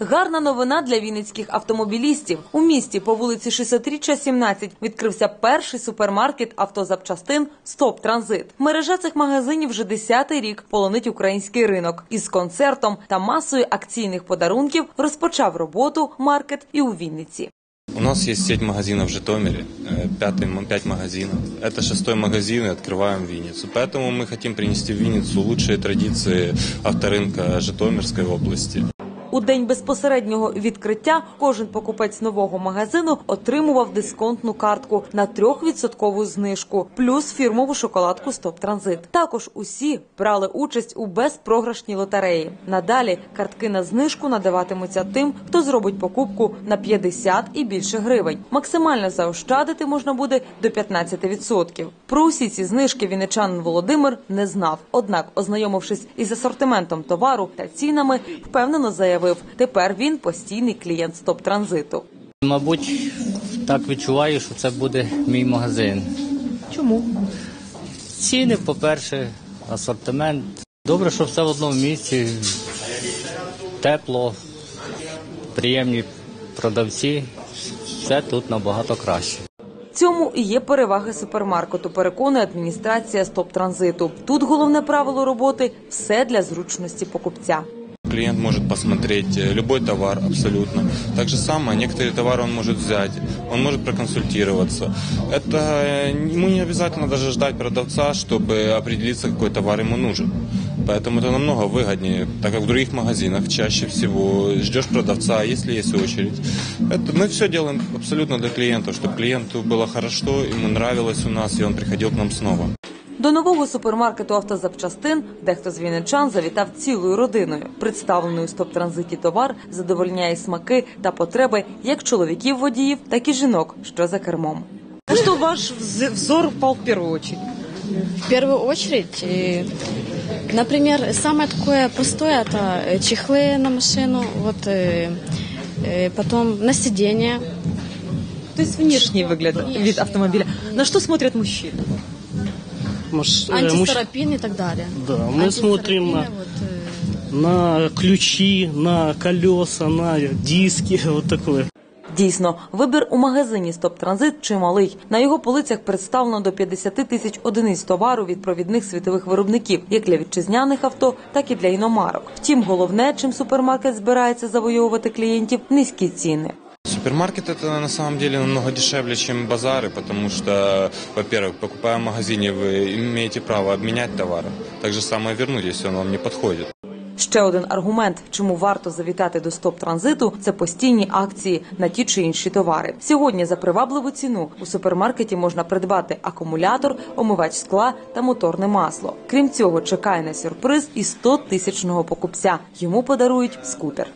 Гарна новина для вінницьких автомобілістів. У місті по вулиці 60-річчя 17 відкрився перший супермаркет автозапчастин Стоп Транзит. Мережа цих магазинів вже 10-й рік полонить український ринок. Із концертом та масою акційних подарунків розпочав роботу маркет і у Вінниці. У нас есть сеть магазинов в Житомире, э, пятый, м- пять магазинов. Это шестой магазин и открываем Винницу. Поэтому мы хотим принести в Винницу лучшие традиции авторынка Житомирской области. У день безпосереднього відкриття кожен покупець нового магазину отримував дисконтну картку на 3% знижку, плюс фірмову шоколадку Стоп Транзит. Також усі брали участь у безпрограшній лотереї. Надалі картки на знижку надаватимуться тим, хто зробить покупку на 50 і більше гривень. Максимально заощадити можна буде до 15%. Про усі ці знижки вінничанин Володимир не знав. Однак, ознайомившись із асортиментом товару та цінами, впевнено заявив, тепер він постійний клієнт стоп транзиту. Мабуть, так відчуваю, що це буде мій магазин. Чому? Ціни, по-перше, асортимент. Добре, що все в одному місці. Тепло, приємні продавці. Все тут набагато краще. Цьому і є переваги супермаркету. Переконує адміністрація стоп транзиту. Тут головне правило роботи все для зручності покупця. Клиент может посмотреть э, любой товар абсолютно. Так же самое, некоторые товары он может взять, он может проконсультироваться. Это э, ему не обязательно даже ждать продавца, чтобы определиться, какой товар ему нужен. Поэтому это намного выгоднее, так как в других магазинах чаще всего ждешь продавца, если есть очередь. Это, мы все делаем абсолютно для клиента, чтобы клиенту было хорошо, ему нравилось у нас, и он приходил к нам снова. До нового супермаркету автозапчастин дехто з вінничан завітав цілою родиною. Представлений у стоп-транзиті товар задовольняє смаки та потреби як чоловіків водіїв, так і жінок, що за кермом. На что ваш вз- взор упал в первую очередь? В первую очередь, э, например, самое такое простое это э, чехлы на машину, вот э, э, потом на сиденье. То есть внешний выгляд вид автомобиля. На что смотрят мужчины? Маш- э, муж- Антистропин и так далее. Да, мы смотрим на, Антистропины, вот, э, на ключи, на колеса, на диски, вот такое. Дійсно, вибір у магазині Стоп Транзит чималий. На його полицях представлено до 50 тисяч одиниць товару від провідних світових виробників, як для вітчизняних авто, так і для іномарок. Втім, головне, чим супермаркет збирається завоювати клієнтів низькі ціни. Супермаркет это на самом деле намного дешевле, чем базары, потому что, во-первых, покупая в магазине, вы имеете право обменять товар. Так же самое вернуть, если он вам не подходит. Ще один аргумент, чому варто завітати до стоп транзиту, це постійні акції на ті чи інші товари. Сьогодні за привабливу ціну у супермаркеті можна придбати акумулятор, омивач скла та моторне масло. Крім цього, чекає на сюрприз і 100 тисячного покупця. Йому подарують скутер.